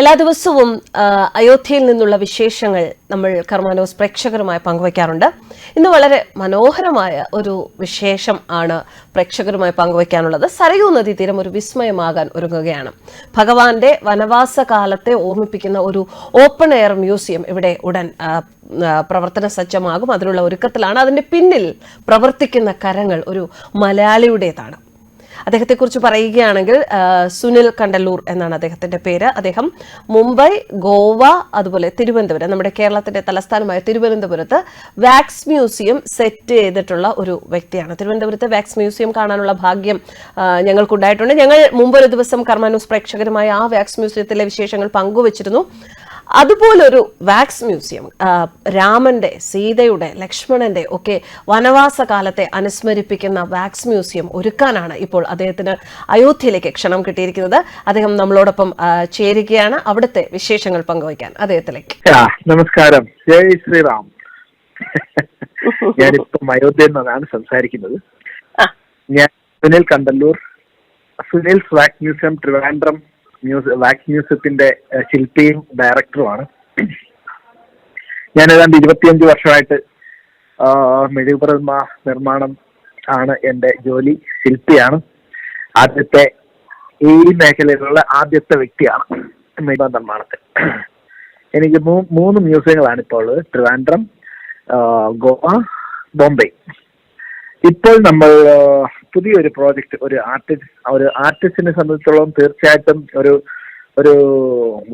എല്ലാ ദിവസവും അയോധ്യയിൽ നിന്നുള്ള വിശേഷങ്ങൾ നമ്മൾ കർമാനോസ് പ്രേക്ഷകരുമായി പങ്കുവയ്ക്കാറുണ്ട് ഇന്ന് വളരെ മനോഹരമായ ഒരു വിശേഷം ആണ് പ്രേക്ഷകരുമായി പങ്കുവയ്ക്കാനുള്ളത് സരയൂ നദി തീരം ഒരു വിസ്മയമാകാൻ ഒരുങ്ങുകയാണ്. ഭഗവാന്റെ വനവാസ കാലത്തെ ഓർമ്മിപ്പിക്കുന്ന ഒരു ഓപ്പൺ എയർ മ്യൂസിയം ഇവിടെ ഉടൻ പ്രവർത്തന സജ്ജമാകും. അതിനുള്ള ഒരുക്കത്തിലാണ്. അതിന്റെ പിന്നിൽ പ്രവർത്തിക്കുന്ന കരങ്ങൾ ഒരു മലയാളിയുടേതാണ്. അദ്ദേഹത്തെക്കുറിച്ച് പറയുകയാണെങ്കിൽ സുനിൽ കണ്ടല്ലൂർ എന്നാണ് അദ്ദേഹത്തിന്റെ പേര്. അദ്ദേഹം മുംബൈ ഗോവ അതുപോലെ തിരുവനന്തപുരം നമ്മുടെ കേരളത്തിന്റെ തലസ്ഥാനമായ തിരുവനന്തപുരത്ത് വാക്സ് മ്യൂസിയം സെറ്റ് ചെയ്തിട്ടുള്ള ഒരു വ്യക്തിയാണ്. തിരുവനന്തപുരത്ത് വാക്സ് മ്യൂസിയം കാണാനുള്ള ഭാഗ്യം ഞങ്ങൾക്കുണ്ടായിട്ടുണ്ട്. ഞങ്ങൾ മുമ്പൊരു ദിവസം കർമാനൂസ് പ്രേക്ഷകരുമായി ആ വാക്സ് മ്യൂസിയത്തിലെ വിശേഷങ്ങൾ പങ്കുവച്ചിരുന്നു. അതുപോലൊരു വാക്സ് മ്യൂസിയം രാമന്റെ സീതയുടെ ലക്ഷ്മണന്റെ ഒക്കെ വനവാസ കാലത്തെ അനുസ്മരിപ്പിക്കുന്ന വാക്സ് മ്യൂസിയം ഒരുക്കാനാണ് ഇപ്പോൾ അദ്ദേഹത്തിന് അയോധ്യയിലേക്ക് ക്ഷണം കിട്ടിയിരിക്കുന്നത്. അദ്ദേഹം നമ്മളോടൊപ്പം ചേരുകയാണ്. അവിടുത്തെ വിശേഷങ്ങൾ പങ്കുവയ്ക്കാൻ അദ്ദേഹത്തിലേക്ക്. നമസ്കാരം. ജയ് ശ്രീറാം. ഞാനിപ്പം അയോധ്യയിൽ നിന്നാണ് സംസാരിക്കുന്നത്. ഞാൻ സുനിൽ കണ്ടല്ലൂർ സുനിൽ വാക്സ് മ്യൂസിയം ട്രിവാൻഡ്രം മ്യൂസി വാക്സ് മ്യൂസിയത്തിന്റെ ശില്പിയും ഡയറക്ടറുമാണ് ഞാൻ ഏതാണ്ട് ഇരുപത്തിയഞ്ച് വർഷമായിട്ട് മെഴുകുപ്രതിമ നിർമ്മാണം ആണ് എന്റെ ജോലി ശില്പിയാണ്. ആദ്യത്തെ ഈ മേഖലയിലുള്ള ആദ്യത്തെ വ്യക്തിയാണ് മെഴുക നിർമ്മാണത്തിൽ. എനിക്ക് മൂന്ന് മ്യൂസിയങ്ങളാണ് ഇപ്പോൾ ഉള്ളത്. ട്രിവാൻഡ്രം ഗോവ ബോംബെ. ഇപ്പോൾ നമ്മൾ പുതിയൊരു പ്രോജക്റ്റ് ഒരു ആർട്ടിസ്റ്റ് ഒരു ആർട്ടിസ്റ്റിനെ സംബന്ധിച്ചിടത്തോളം തീർച്ചയായിട്ടും ഒരു ഒരു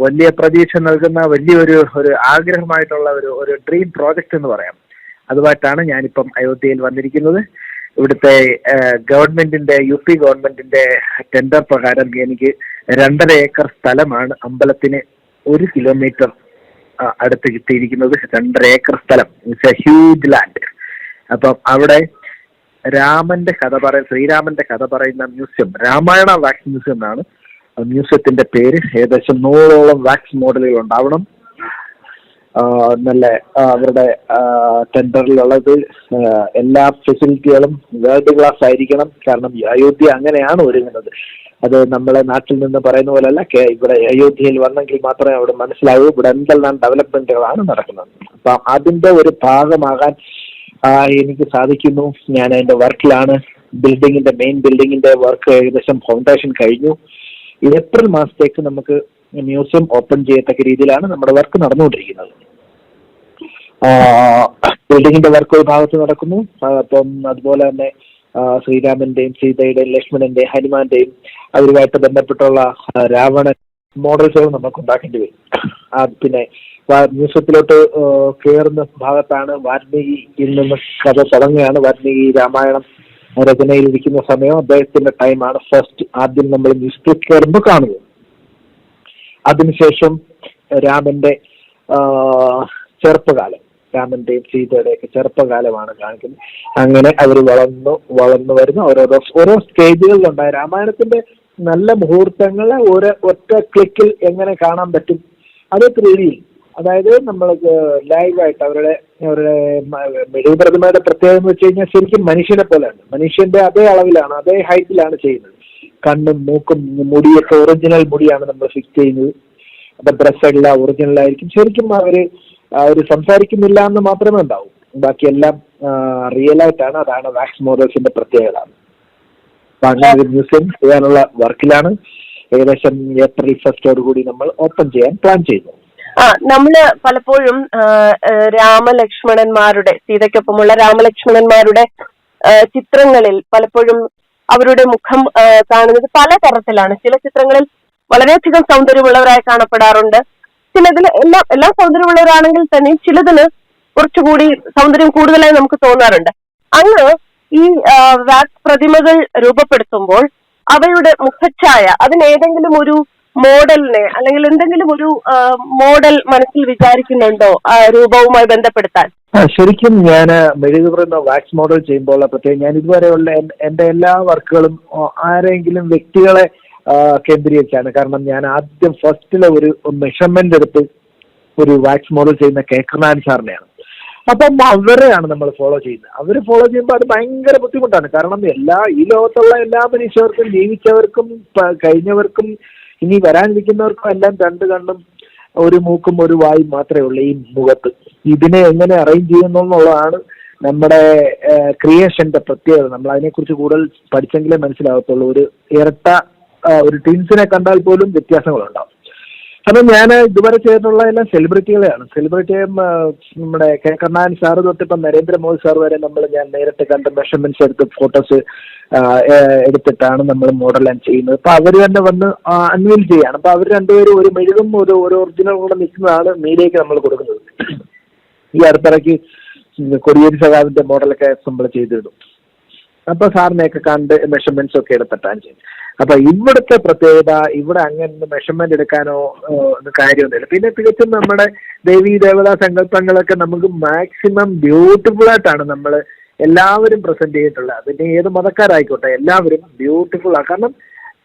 വലിയ പ്രതീക്ഷ നൽകുന്ന വലിയൊരു ഒരു ആഗ്രഹമായിട്ടുള്ള ഒരു ഒരു ഡ്രീം പ്രോജക്റ്റ് എന്ന് പറയാം. അതുമായിട്ടാണ് ഞാനിപ്പം അയോധ്യയിൽ വന്നിരിക്കുന്നത്. ഇവിടുത്തെ ഗവൺമെന്റിന്റെ യു പി ഗവൺമെന്റിന്റെ ടെൻഡർ പ്രകാരം എനിക്ക് രണ്ടര ഏക്കർ സ്ഥലമാണ് അമ്പലത്തിന് ഒരു കിലോമീറ്റർ അടുത്ത് കിട്ടിയിരിക്കുന്നത്. രണ്ടര ഏക്കർ സ്ഥലം. ഇറ്റ്സ് എ ഹ്യൂജ് ലാൻഡ് അപ്പം അവിടെ രാമന്റെ കഥ പറയ ശ്രീരാമന്റെ കഥ പറയുന്ന മ്യൂസിയം രാമായണ വാക്സ് മ്യൂസിയം എന്നാണ്. മ്യൂസിയത്തിന്റെ പേര് ഏകദേശം നൂറോളം വാക്സ് മോഡലുകൾ ഉണ്ടാവണം. നല്ല അവരുടെ ടെൻഡറിലുള്ളത് എല്ലാ ഫെസിലിറ്റികളും വേൾഡ് ക്ലാസ് ആയിരിക്കണം. കാരണം അയോധ്യ അങ്ങനെയാണ് ഒരുങ്ങുന്നത്. അത് നമ്മളെ നാട്ടിൽ നിന്ന് പറയുന്ന പോലെയല്ല ഇവിടെ അയോധ്യയിൽ വന്നെങ്കിൽ മാത്രമേ അവിടെ മനസ്സിലാവൂ ഇവിടെ എന്തെല്ലാം ഡെവലപ്മെന്റുകളാണ് നടക്കുന്നത്. അപ്പം അതിന്റെ ഒരു ഭാഗമാകാൻ എനിക്ക് സാധിക്കുന്നു. ഞാൻ അതിന്റെ വർക്കിലാണ്. ബിൽഡിങ്ങിന്റെ മെയിൻ ബിൽഡിങ്ങിന്റെ വർക്ക് ഏകദേശം ഫൗണ്ടേഷൻ കഴിഞ്ഞു. ഏപ്രിൽ മാസത്തേക്ക് നമുക്ക് മ്യൂസിയം ഓപ്പൺ ചെയ്യത്തക്ക രീതിയിലാണ് നമ്മുടെ വർക്ക് നടന്നുകൊണ്ടിരിക്കുന്നത്. ബിൽഡിങ്ങിന്റെ വർക്ക് ഒരു ഭാഗത്ത് നടക്കുന്നു. അപ്പം അതുപോലെ തന്നെ ശ്രീരാമന്റെയും സീതയുടെയും ലക്ഷ്മണന്റെയും ഹനുമാന്റെയും അവരുമായിട്ട് ബന്ധപ്പെട്ടുള്ള രാവണ മോഡൽസുകൾ നമുക്ക് ഉണ്ടാക്കേണ്ടി വരും. പിന്നെ മ്യൂസിയത്തിലോട്ട് കയറുന്ന ഭാഗത്താണ് വാൽമീകിയിൽ നിന്ന് കഥ തുടങ്ങുകയാണ്. വാൽമീകി രാമായണം രചനയിൽ ഇരിക്കുന്ന സമയം അദ്ദേഹത്തിന്റെ ടൈമാണ് ഫസ്റ്റ് ആദ്യം നമ്മൾ മ്യൂസിയത്തിൽ കയറുമ്പോൾ കാണുന്നത്. അതിനുശേഷം രാമന്റെ ചെറുപ്പകാലം രാമന്റെയും സീതയുടെയൊക്കെ ചെറുപ്പകാലമാണ് കാണിക്കുന്നത്. അങ്ങനെ അവർ വളർന്നു വളർന്നു വരുന്ന. ഓരോരോ ഓരോ സ്റ്റേജുകളിലുണ്ടായ രാമായണത്തിന്റെ നല്ല മുഹൂർത്തങ്ങളെ ഒരു ഒറ്റ ക്ലിക്കിൽ എങ്ങനെ കാണാൻ പറ്റും? അത് ത്രീ ഡിയിൽ അതായത് നമ്മൾക്ക് ലൈവായിട്ട് അവരുടെ അവരുടെ മെഴുകു പ്രതിമയുടെ പ്രത്യേകത എന്ന് വെച്ച് കഴിഞ്ഞാൽ ശരിക്കും മനുഷ്യനെ പോലെയാണ്. മനുഷ്യന്റെ അതേ അളവിലാണ് അതേ ഹൈറ്റിലാണ് ചെയ്യുന്നത്. കണ്ണും മൂക്കും മുടിയൊക്കെ ഒറിജിനൽ മുടിയാണ് നമ്മൾ ഫിക്സ് ചെയ്യുന്നത്. അപ്പൊ ഡ്രസ് എല്ലാം ഒറിജിനൽ ആയിരിക്കും. ശരിക്കും അവർ അവർ സംസാരിക്കുന്നില്ല എന്ന് മാത്രമേ ഉണ്ടാവും. ബാക്കിയെല്ലാം റിയൽ ആയിട്ടാണ്. അതാണ് വാക്സ് മോഡൽസിന്റെ പ്രത്യേകത. മ്യൂസിയം ചെയ്യാനുള്ള വർക്കിലാണ് ഏകദേശം ഏപ്രിൽ ഫസ്റ്റോട് കൂടി നമ്മൾ ഓപ്പൺ ചെയ്യാൻ പ്ലാൻ ചെയ്യുന്നു ആ നമ്മൾ പലപ്പോഴും രാമലക്ഷ്മണന്മാരുടെ സീതയ്ക്കൊപ്പമുള്ള രാമലക്ഷ്മണന്മാരുടെ ചിത്രങ്ങളിൽ പലപ്പോഴും അവരുടെ മുഖം കാണുന്നത് പല തരത്തിലാണ് ചില ചിത്രങ്ങളിൽ വളരെയധികം സൗന്ദര്യമുള്ളവരായി കാണപ്പെടാറുണ്ട്. ചിലതിൽ എല്ലാം എല്ലാം സൗന്ദര്യമുള്ളവരാണെങ്കിൽ തന്നെ ചിലതിന് കുറച്ചുകൂടി സൗന്ദര്യം കൂടുതലായി നമുക്ക് തോന്നാറുണ്ട്. അങ്ങ് ഈ വാക് പ്രതിമകൾ രൂപപ്പെടുത്തുമ്പോൾ അവയുടെ മുഖഛായ അതിന് ഏതെങ്കിലും ഒരു മോഡലിനെ അല്ലെങ്കിൽ എന്തെങ്കിലും ഒരു മോഡൽ മനസ്സിൽ വിചാരിക്കുന്നുണ്ടോ രൂപവുമായി ബന്ധപ്പെടുത്താൻ? ശരിക്കും ഞാൻ മെഴുകു പറയുന്ന വാക്സ് മോഡൽ ചെയ്യുമ്പോൾ പ്രത്യേകം ഞാൻ ഇതുവരെയുള്ള എന്റെ എല്ലാ വർക്കുകളും ആരെങ്കിലും വ്യക്തികളെ കേന്ദ്രീകരിച്ചാണ്. കാരണം ഞാൻ ആദ്യം ഫസ്റ്റിലെ ഒരു മെഷർമെന്റ് എടുത്ത് ഒരു വാക്സ് മോഡൽ ചെയ്യുന്ന കേക്കർനാൻ സാറിനെയാണ്. അപ്പം അവരെയാണ് നമ്മൾ ഫോളോ ചെയ്യുന്നത്. അവർ ഫോളോ ചെയ്യുമ്പോൾ അത് ഭയങ്കര ബുദ്ധിമുട്ടാണ്. കാരണം എല്ലാ ഈ ലോകത്തുള്ള എല്ലാ മനുഷ്യർക്കും ജീവിച്ചവർക്കും കഴിഞ്ഞവർക്കും ഇനി വരാനിരിക്കുന്നവർക്കും എല്ലാം രണ്ട് കണ്ണും ഒരു മൂക്കും ഒരു വായും മാത്രമേ ഉള്ളൂ ഈ മുഖത്ത്. ഇതിനെ എങ്ങനെ അറേഞ്ച് ചെയ്യുന്നു എന്നുള്ളതാണ് നമ്മുടെ ക്രിയേഷന്റെ പ്രത്യേകത. നമ്മൾ അതിനെക്കുറിച്ച് കൂടുതൽ പഠിച്ചെങ്കിലേ മനസ്സിലാകത്തുള്ളൂ. ഒരു ഇരട്ട ഒരു ടീംസിനെ കണ്ടാൽ പോലും വ്യത്യാസങ്ങളുണ്ടാവും. അപ്പൊ ഞാൻ ഇതുവരെ ചെയ്തിട്ടുള്ള എല്ലാം സെലിബ്രിറ്റികളെയാണ് സെലിബ്രിറ്റിയും നമ്മുടെ കെ. കണ്ണാൻ സാർ തൊട്ടിപ്പം നരേന്ദ്രമോദി സാർ വരെ നമ്മൾ ഞാൻ നേരിട്ട് കണ്ട് മെഷർമെന്റ്സ് എടുത്ത് ഫോട്ടോസ് എടുത്തിട്ടാണ് നമ്മൾ മോഡൽ ചെയ്യുന്നത്. അപ്പൊ അവർ തന്നെ വന്ന് അൺവീൽ ചെയ്യാണ്. അപ്പൊ അവർ രണ്ടുപേരും ഒരു മെഴുകും ഒരു ഒരു ഒറിജിനൽ കൂടെ നിൽക്കുന്നതാണ് മീഡിയക്ക് നമ്മൾ കൊടുക്കുന്നത്. ഈ അടുത്തിടയ്ക്ക് കൊടിയേരി സഖാവിന്റെ മോഡലൊക്കെ നമ്മൾ ചെയ്തിരുന്നു. അപ്പൊ സാറിനെയൊക്കെ കണ്ട് മെഷർമെന്റ്സ് ഒക്കെ എടുത്തിട്ടാണ് ചെയ്യുന്നത് അപ്പൊ ഇവിടുത്തെ പ്രത്യേകത ഇവിടെ അങ്ങനെ മെഷർമെന്റ് എടുക്കാനോ കാര്യമൊന്നുമില്ല. പിന്നെ തികച്ചും നമ്മുടെ ദേവീ ദേവതാ സങ്കല്പങ്ങളൊക്കെ നമുക്ക് മാക്സിമം ബ്യൂട്ടിഫുൾ ആയിട്ടാണ് നമ്മൾ എല്ലാവരും പ്രസന്റ് ചെയ്തിട്ടുള്ളത്. അതിന് ഏത് മതക്കാരായിക്കോട്ടെ എല്ലാവരും ബ്യൂട്ടിഫുൾ ആണ് കാരണം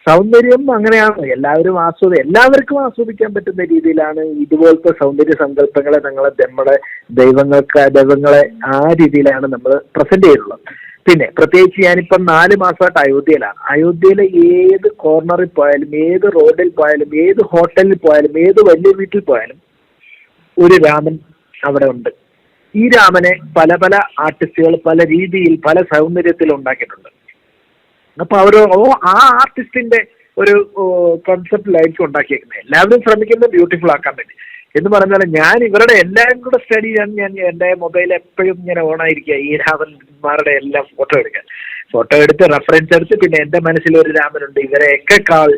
സൗന്ദര്യം അങ്ങനെയാണ്. എല്ലാവരും ആസ്വദി എല്ലാവർക്കും ആസ്വദിക്കാൻ പറ്റുന്ന രീതിയിലാണ് ഇതുപോലത്തെ സൗന്ദര്യ സങ്കല്പങ്ങളെ ഞങ്ങളെ നമ്മുടെ ദൈവങ്ങൾക്ക് ദൈവങ്ങളെ ആ രീതിയിലാണ് നമ്മൾ പ്രസന്റ് ചെയ്തിട്ടുള്ളത്. പിന്നെ പ്രത്യേകിച്ച് ഞാനിപ്പം നാല് മാസമായിട്ട് അയോധ്യയിലാണ്. അയോധ്യയിലെ ഏത് കോർണറിൽ പോയാലും ഏത് റോഡിൽ പോയാലും ഏത് ഹോട്ടലിൽ പോയാലും ഏത് വലിയ വീട്ടിൽ പോയാലും ഒരു രാമൻ അവിടെ ഉണ്ട്. ഈ രാമനെ പല പല ആർട്ടിസ്റ്റുകൾ പല രീതിയിൽ പല സൗന്ദര്യത്തിൽ ഉണ്ടാക്കിയിട്ടുണ്ട്. അപ്പൊ അവർ ഓ ആ ആർട്ടിസ്റ്റിന്റെ ഒരു കോൺസെപ്റ്റിലായിരിക്കും ഉണ്ടാക്കിയേക്കുന്നത്. എല്ലാവരും ശ്രമിക്കുന്നത് ബ്യൂട്ടിഫുൾ ആക്കാൻ വേണ്ടി. എന്ന് പറഞ്ഞാൽ ഞാൻ ഇവരുടെ എല്ലാം കൂടെ സ്റ്റഡി ചെയ്യാൻ ഞാൻ എന്റെ മൊബൈൽ എപ്പോഴും ഇങ്ങനെ ഓൺ ആയിരിക്കുക. ഈ രാമന്മാരുടെ എല്ലാം ഫോട്ടോ എടുക്കാൻ. ഫോട്ടോ എടുത്ത് റെഫറൻസ് എടുത്ത് പിന്നെ എന്റെ മനസ്സിൽ ഒരു രാമനുണ്ട്. ഇവരെയൊക്കെ കാൾ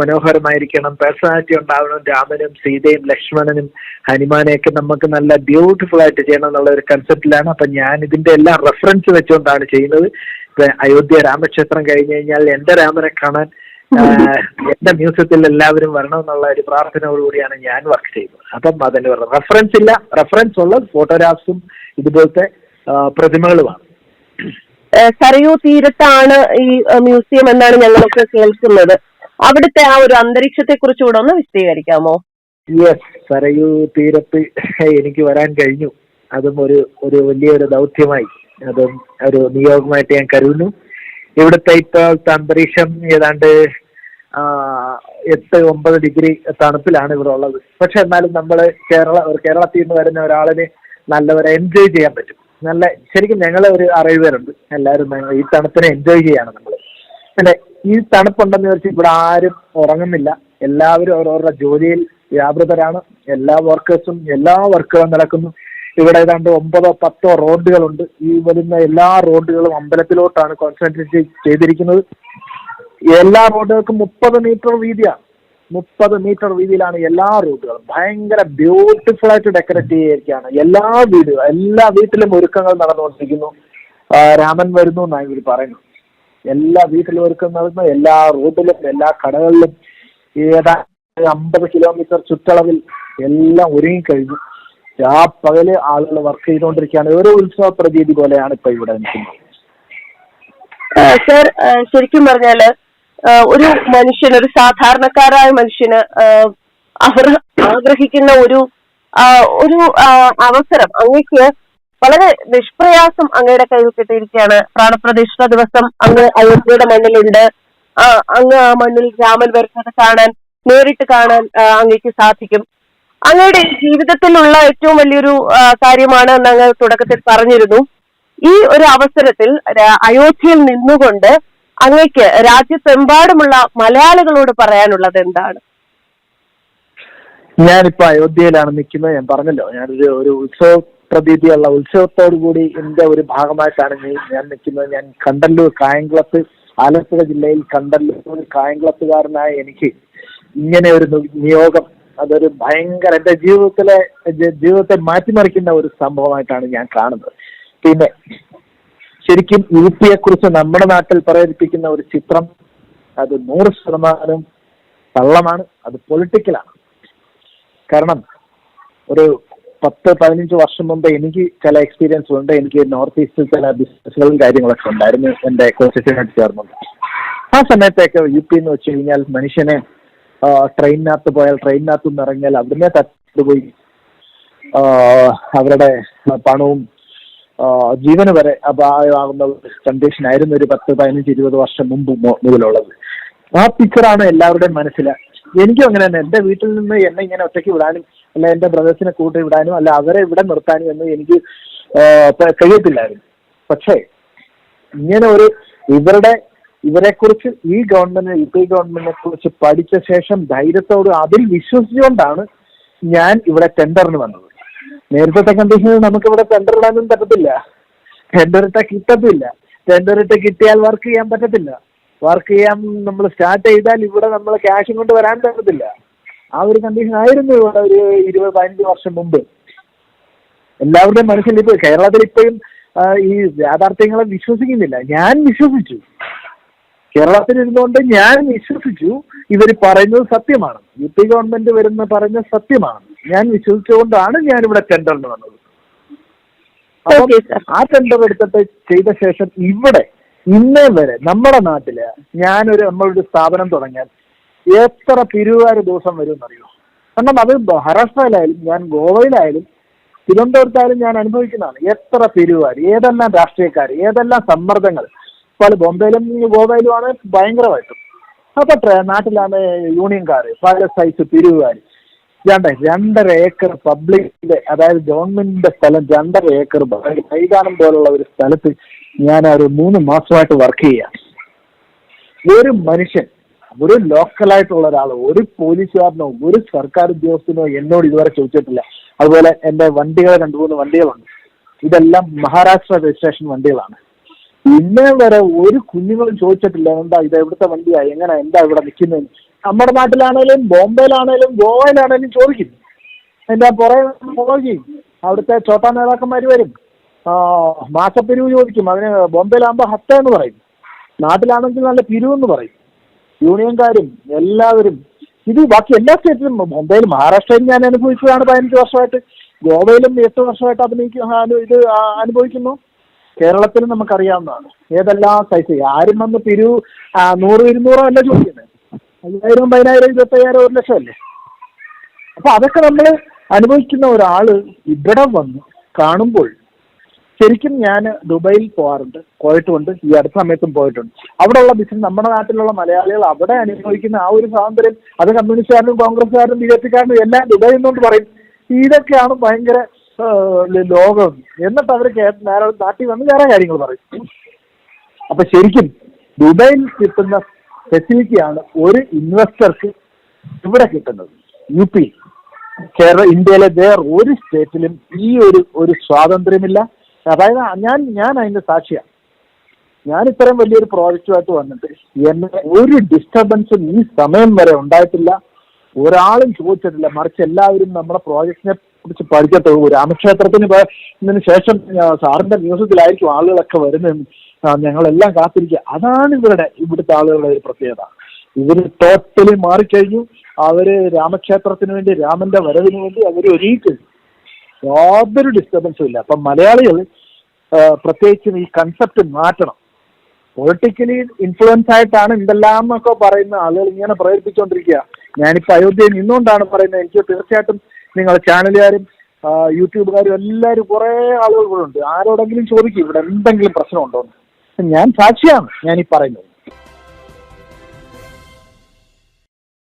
മനോഹരമായിരിക്കണം. പേഴ്സണാലിറ്റി ഉണ്ടാവണം. രാമനും സീതയും ലക്ഷ്മണനും ഹനുമാനെയൊക്കെ നമുക്ക് നല്ല ബ്യൂട്ടിഫുൾ ആയിട്ട് ചെയ്യണം എന്നുള്ള ഒരു കൺസെപ്റ്റിലാണ് അപ്പൊ ഞാൻ ഇതിന്റെ എല്ലാം റെഫറൻസ് വെച്ചുകൊണ്ടാണ് ചെയ്യുന്നത്. അയോധ്യ രാമക്ഷേത്രം കഴിഞ്ഞു കഴിഞ്ഞാൽ എന്റെ രാമനെ കാണാൻ എന്റെ മ്യൂസിയത്തിൽ എല്ലാവരും വരണം എന്നുള്ള ഒരു പ്രാർത്ഥനയോടുകൂടിയാണ് ഞാൻ വർക്ക് ചെയ്യുന്നത്. അപ്പം അതിന് റെഫറൻസ് ഇല്ല. റെഫറൻസ് ഉള്ള ഫോട്ടോഗ്രാഫ്സും ഇതുപോലത്തെ പ്രതിമകളുമാണ്. സറിയൂ സരയൂ തീരത്താണ് ഈ മ്യൂസിയം എന്നാണ് ഞങ്ങളൊക്കെ കേൾക്കുന്നത്. അവിടുത്തെ ആ ഒരു അന്തരീക്ഷത്തെ കുറിച്ച് കൂടെ ഒന്ന് വിശദീകരിക്കാമോ? യെസ് സരയൂ തീരത്ത് എനിക്ക് വരാൻ കഴിഞ്ഞു. അതും ഒരു ഒരു വലിയൊരു ദൗത്യമായി. അതും ഒരു നിയോഗമായിട്ട് ഞാൻ കരുതുന്നു. ഇവിടുത്തെ ഇപ്പോഴത്തെ അന്തരീക്ഷം ഏതാണ്ട് എട്ട് ഒമ്പത് ഡിഗ്രി തണുപ്പിലാണ് ഇവിടെ ഉള്ളത്. പക്ഷെ എന്നാലും നമ്മൾ കേരള ഒരു കേരളത്തിൽ നിന്ന് വരുന്ന ഒരാളിന് നല്ലവരെ എൻജോയ് ചെയ്യാൻ പറ്റും. നല്ല ശരിക്കും ഞങ്ങൾ ഒരു അറിവ് പേരുണ്ട് എല്ലാവരും ഈ തണുപ്പിനെ എൻജോയ് ചെയ്യാണ് നമ്മൾ അല്ലെ ഈ തണുപ്പുണ്ടെന്ന് വെച്ചാൽ ഇവിടെ ആരും ഉറങ്ങുന്നില്ല. എല്ലാവരും അവരവരുടെ ജോലിയിൽ വ്യാപൃതരാണ്. എല്ലാ വർക്കേഴ്സും എല്ലാ വർക്കുകളും നടക്കുന്നു. ഇവിടെ ഏതാണ്ട് ഒമ്പതോ പത്തോ റോഡുകളുണ്ട് ഈ വരുന്ന എല്ലാ റോഡുകളും അമ്പലത്തിലോട്ടാണ് കോൺസെൻട്രേറ്റ് ചെയ്തിരിക്കുന്നത്. എല്ലാ റോഡുകൾക്കും മുപ്പത് മീറ്റർ വീതിയാണ് മുപ്പത് മീറ്റർ വീതിയിലാണ് എല്ലാ റോഡുകളും ഭയങ്കര ബ്യൂട്ടിഫുൾ ആയിട്ട് ഡെക്കറേറ്റ് ചെയ്തിരിക്കുകയാണ്. എല്ലാ വീടുകളും എല്ലാ വീട്ടിലും ഒരുക്കങ്ങൾ നടന്നുകൊണ്ടിരിക്കുന്നു. രാമൻ വരുന്നു എന്നാണ് ഇവർ പറയുന്നത്. എല്ലാ വീട്ടിലും ഒരുക്കം നടന്നു. എല്ലാ റോഡിലും എല്ലാ കടകളിലും ഏതാ അമ്പത് കിലോമീറ്റർ ചുറ്റളവിൽ എല്ലാം ഒരുങ്ങി കഴിഞ്ഞു ആ പകൽ ആളുകൾ വർക്ക് ചെയ്തുകൊണ്ടിരിക്കുകയാണ് ഓരോ ഉത്സവ പ്രതീതി പോലെയാണ് ഇപ്പൊ ഇവിടെ നിൽക്കുന്നത്. സർ ശരിക്കും പറഞ്ഞാൽ ഒരു മനുഷ്യന് ഒരു സാധാരണക്കാരായ മനുഷ്യന് അവർ ആഗ്രഹിക്കുന്ന ഒരു ഒരു അവസരം അങ്ങക്ക് വളരെ നിഷ്പ്രയാസം അങ്ങയുടെ കയ്യിൽ കിട്ടിയിരിക്കുകയാണ്. പ്രാണപ്രതിഷ്ഠ ദിവസം അങ്ങ് അയോധ്യയുടെ മണ്ണിലുണ്ട്. അങ്ങ് ആ മണ്ണിൽ രാമൻ വരുന്നത് കാണാൻ നേരിട്ട് കാണാൻ അങ്ങക്ക് സാധിക്കും. അങ്ങയുടെ ജീവിതത്തിലുള്ള ഏറ്റവും വലിയൊരു കാര്യമാണ് എന്ന് തുടക്കത്തിൽ പറഞ്ഞിരുന്നു. ഈ ഒരു അവസരത്തിൽ അയോധ്യയിൽ നിന്നുകൊണ്ട് അങ്ങയ്ക്ക് രാജ്യത്തെമ്പാടുമുള്ള മലയാളികളോട് പറയാനുള്ളത് എന്താണ്? ഞാനിപ്പോ അയോധ്യയിലാണ് നിൽക്കുന്നത്. ഞാൻ പറഞ്ഞല്ലോ ഞാനൊരു ഒരു ഉത്സവ പ്രതീതിയുള്ള ഉത്സവത്തോടു കൂടി എന്റെ ഒരു ഭാഗമായിട്ടാണ് ഞാൻ നിൽക്കുന്നത്. ഞാൻ കണ്ടല്ലൂർ കായംകുളത്ത് ആലപ്പുഴ ജില്ലയിൽ കണ്ടല്ലൂർ കായംകുളത്തുകാരനായ എനിക്ക് ഇങ്ങനെ ഒരു നിയോഗം അതൊരു ഭയങ്കര എന്റെ ജീവിതത്തിലെ ജീവിതത്തെ മാറ്റിമറിക്കുന്ന ഒരു സംഭവമായിട്ടാണ് ഞാൻ കാണുന്നത്. പിന്നെ ശരിക്കും യു പിയെ കുറിച്ച് നമ്മുടെ നാട്ടിൽ പ്രേരിപ്പിക്കുന്ന ഒരു ചിത്രം അത് നൂറ് ശതമാനം കള്ളമാണ് അത് പൊളിറ്റിക്കലാണ്. കാരണം ഒരു പത്ത് പതിനഞ്ച് വർഷം മുമ്പ് എനിക്ക് ചില എക്സ്പീരിയൻസ് ഉണ്ട്. എനിക്ക് നോർത്ത് ഈസ്റ്റിൽ ചില ബിസിനസ്സുകളും കാര്യങ്ങളൊക്കെ ഉണ്ടായിരുന്നു. എന്റെ കോൺസ്റ്റിറ്റ്യൂഷനായിട്ട് ചേർന്നുണ്ട്. ആ സമയത്തൊക്കെ യു പി എന്ന് വെച്ച് കഴിഞ്ഞാൽ മനുഷ്യനെ ട്രെയിനിനകത്ത് പോയാൽ ട്രെയിനിനകത്ത് നിന്ന് ഇറങ്ങിയാൽ അവിടുന്ന് തട്ടിപ്പോയി അവരുടെ പണവും ജീവന് വരെ അപായമാകുന്ന കണ്ടീഷൻ ആയിരുന്നു ഒരു പത്ത് പതിനഞ്ച് ഇരുപത് വർഷം മുമ്പ് മുതലുള്ളത്. ആ പിക്ചറാണ് എല്ലാവരുടെയും മനസ്സിൽ. എനിക്കും അങ്ങനെ തന്നെ. എന്റെ വീട്ടിൽ നിന്ന് എന്നെ ഇങ്ങനെ ഒറ്റയ്ക്ക് വിടാനും അല്ല എന്റെ ബ്രദേഴ്സിനെ കൂട്ടി വിടാനും അല്ല അവരെ ഇവിടെ നിർത്താനും എന്ന് എനിക്ക് കഴിയത്തില്ലായിരുന്നു. പക്ഷേ ഇങ്ങനെ ഒരു ഇവരുടെ ഇവരെ കുറിച്ച് ഈ ഗവൺമെന്റ് യു പി ഗവൺമെന്റിനെ കുറിച്ച് പഠിച്ച ശേഷം ധൈര്യത്തോട് അതിൽ വിശ്വസിച്ചുകൊണ്ടാണ് ഞാൻ ഇവിടെ ടെൻഡറിന് വന്നത്. നേരത്തെ കണ്ടീഷനിൽ നമുക്ക് ഇവിടെ ടെൻഡർ ഇടാനും പറ്റത്തില്ല. ടെൻഡർ ഇട്ട കിട്ടത്തില്ല. ടെൻഡർ ഇട്ട് കിട്ടിയാൽ വർക്ക് ചെയ്യാൻ പറ്റത്തില്ല. വർക്ക് ചെയ്യാൻ നമ്മൾ സ്റ്റാർട്ട് ചെയ്താൽ ഇവിടെ നമ്മൾ ക്യാഷും കൊണ്ട് വരാൻ പറ്റത്തില്ല. ആ ഒരു കണ്ടീഷൻ ആയിരുന്നു ഇവിടെ ഒരു ഇരുപത് പതിനഞ്ച് വർഷം മുമ്പ്. എല്ലാവരുടെയും മനസ്സിൽ ഇപ്പൊ കേരളത്തിൽ ഇപ്പോഴും ഈ യാഥാർത്ഥ്യങ്ങളെ വിശ്വസിക്കുന്നില്ല. ഞാൻ വിശ്വസിച്ചു. കേരളത്തിൽ ഇരുന്നുകൊണ്ട് ഞാൻ വിശ്വസിച്ചു ഇവർ പറയുന്നത് സത്യമാണ്. യു പി ഗവൺമെന്റ് വരുന്ന പറഞ്ഞ സത്യമാണ്. ഞാൻ വിശ്വസിച്ചുകൊണ്ടാണ് ഞാൻ ഇവിടെ ടെൻഡറിന് വന്നത്. അപ്പം ആ ടെൻഡർ എടുത്തിട്ട് ചെയ്ത ശേഷം ഇവിടെ ഇന്നേ വരെ നമ്മുടെ നാട്ടിൽ ഞാനൊരു നമ്മളൊരു സ്ഥാപനം തുടങ്ങിയാൽ എത്ര പിരിവുകാർ ദിവസം വരും എന്നറിയോ കാരണം അത് മഹാരാഷ്ട്രയിലായാലും ഞാൻ ഗോവയിലായാലും തിരുവനന്തപുരത്തായാലും ഞാൻ അനുഭവിക്കുന്നതാണ്. എത്ര പിരിവുകാർ ഏതെല്ലാം രാഷ്ട്രീയക്കാർ ഏതെല്ലാം സമ്മർദ്ദങ്ങൾ പല ബോംബെയിലും ഗോവയിലുമാണ് ഭയങ്കരമായിട്ടും. അപ്പൊ നാട്ടിലാണ് യൂണിയൻകാർ പല സൈസ് പിരിവുകാർ രണ്ട് രണ്ടര ഏക്കർ പബ്ലിക്കിന്റെ അതായത് ഗവൺമെന്റിന്റെ സ്ഥലം രണ്ടര ഏക്കർ മൈതാനം പോലുള്ള ഒരു സ്ഥലത്ത് ഞാൻ ഒരു മൂന്ന് മാസമായിട്ട് വർക്ക് ചെയ്യാം. ഒരു മനുഷ്യൻ ഒരു ലോക്കലായിട്ടുള്ള ഒരാൾ ഒരു പോലീസുകാരനോ ഒരു സർക്കാർ ഉദ്യോഗസ്ഥനോ എന്നോട് ഇതുവരെ ചോദിച്ചിട്ടില്ല. അതുപോലെ എന്റെ വണ്ടികൾ രണ്ടു മൂന്ന് വണ്ടികളുണ്ട്. ഇതെല്ലാം മഹാരാഷ്ട്ര രജിസ്ട്രേഷൻ വണ്ടികളാണ്. ഇന്നേ വരെ ഒരു കുഞ്ഞുങ്ങളും ചോദിച്ചിട്ടില്ല എന്താ ഇത് എവിടുത്തെ വണ്ടിയാ? എങ്ങനെ? എന്താ ഇവിടെ നിൽക്കുന്നത് നമ്മുടെ നാട്ടിലാണേലും ബോംബെയിലാണേലും ഗോവയിലാണേലും ചോദിക്കും. അതിന്റെ പുറകെ പോവുകയും അവിടുത്തെ ചോട്ടാ നേതാക്കന്മാർ വരും. മാസപ്പിരിവ് ചോദിക്കും. അതിന് ബോംബെയിലാകുമ്പോൾ ഹത്ത എന്ന് പറയും. നാട്ടിലാണെങ്കിൽ നല്ല പിരിവ് എന്ന് പറയും. യൂണിയൻകാരും എല്ലാവരും. ഇത് ബാക്കി എല്ലാ സ്റ്റേറ്റിലും മുംബൈയിൽ മഹാരാഷ്ട്രയിൽ ഞാൻ അനുഭവിച്ചതാണ് പതിനഞ്ച് വർഷമായിട്ട്. ഗോവയിലും എട്ട് വർഷമായിട്ട് അഭിനയിക്കും ഇത് അനുഭവിക്കുന്നു. കേരളത്തിലും നമുക്കറിയാവുന്നതാണ്. ഏതെല്ലാം സൈസ് ആരും വന്ന് പിരിവ് നൂറ് ഇരുന്നൂറോ അല്ല ചോദിക്കുന്നത് അയ്യായിരം പതിനായിരം ഇരുപത്തയ്യായിരം ഒരു ലക്ഷം അല്ലേ അപ്പൊ അതൊക്കെ നമ്മൾ അനുഭവിക്കുന്ന ഒരാൾ ഇവിടെ വന്ന് കാണുമ്പോൾ ശരിക്കും ഞാൻ ദുബൈയിൽ പോകാറുണ്ട് പോയിട്ടുമുണ്ട് ഈ അടുത്ത സമയത്തും പോയിട്ടുണ്ട്. അവിടെയുള്ള ബിസിനസ് നമ്മുടെ നാട്ടിലുള്ള മലയാളികൾ അവിടെ അനുഭവിക്കുന്ന ആ ഒരു സ്വാതന്ത്ര്യം അത് കമ്മ്യൂണിസ്റ്റുകാരനും കോൺഗ്രസ്സുകാരനും ബി ജെ പിക്കാരനും എല്ലാം ദുബൈ എന്നുകൊണ്ട് പറയും. ഇതൊക്കെയാണ് ഭയങ്കര ലോകം. എന്നിട്ട് അവർ നാട്ടിൽ വന്ന് വേറെ കാര്യങ്ങൾ പറയും. അപ്പൊ ശരിക്കും ദുബൈയിൽ കിട്ടുന്ന ഫെസിലിറ്റിയാണ് ഒരു ഇൻവെസ്റ്റർക്ക് ഇവിടെ കിട്ടുന്നത്. U P. കേരള ഇന്ത്യയിലെ വേറെ ഒരു സ്റ്റേറ്റിലും ഈ ഒരു ഒരു സ്വാതന്ത്ര്യമില്ല. അതായത് ഞാൻ ഞാൻ അതിന്റെ സാക്ഷിയാണ് ഞാൻ ഇത്രയും വലിയൊരു പ്രോജക്റ്റുമായിട്ട് വന്നിട്ട് എന്നെ ഒരു ഡിസ്റ്റർബൻസും ഈ സമയം വരെ ഉണ്ടായിട്ടില്ല. ഒരാളും ചോദിച്ചിട്ടില്ല. മറിച്ച് എല്ലാവരും നമ്മുടെ പ്രോജക്റ്റിനെ കുറിച്ച് പഠിക്കത്തുള്ളൂ. രാമക്ഷേത്രത്തിന് ശേഷം സാറിന്റെ മ്യൂസിയത്തിലായിരിക്കും ആളുകളൊക്കെ വരുന്നത് ഞങ്ങളെല്ലാം കാത്തിരിക്കുക. അതാണ് ഇവരുടെ ഇവിടുത്തെ ആളുകളുടെ ഒരു പ്രത്യേകത. ഇവർ ടോട്ടലി മാറിക്കഴിഞ്ഞു. അവർ രാമക്ഷേത്രത്തിന് വേണ്ടി രാമന്റെ വരവിന് വേണ്ടി അവർ ഒരുങ്ങിക്കഴിഞ്ഞു. യാതൊരു ഡിസ്റ്റർബൻസും ഇല്ല. അപ്പം മലയാളികൾ പ്രത്യേകിച്ചും ഈ കൺസെപ്റ്റ് മാറ്റണം. പൊളിറ്റിക്കലി ഇൻഫ്ലുവൻസ് ആയിട്ടാണ് ഇതെല്ലാം എന്നൊക്കെ പറയുന്ന ആളുകൾ ഇങ്ങനെ പ്രേരിപ്പിച്ചുകൊണ്ടിരിക്കുക ഞാനിപ്പോൾ അയോധ്യയിൽ നിന്നുകൊണ്ടാണ് പറയുന്നത്. എനിക്ക് തീർച്ചയായിട്ടും നിങ്ങൾ ചാനലുകാരും യൂട്യൂബുകാരും എല്ലാവരും കുറേ ആളുകൾ ഇവിടെ ഉണ്ട്. ആരോടെങ്കിലും ചോദിക്കും ഇവിടെ എന്തെങ്കിലും പ്രശ്നമുണ്ടോ എന്ന് ഞാൻ സാക്ഷിയാണ് ഈ പറയുന്നത്.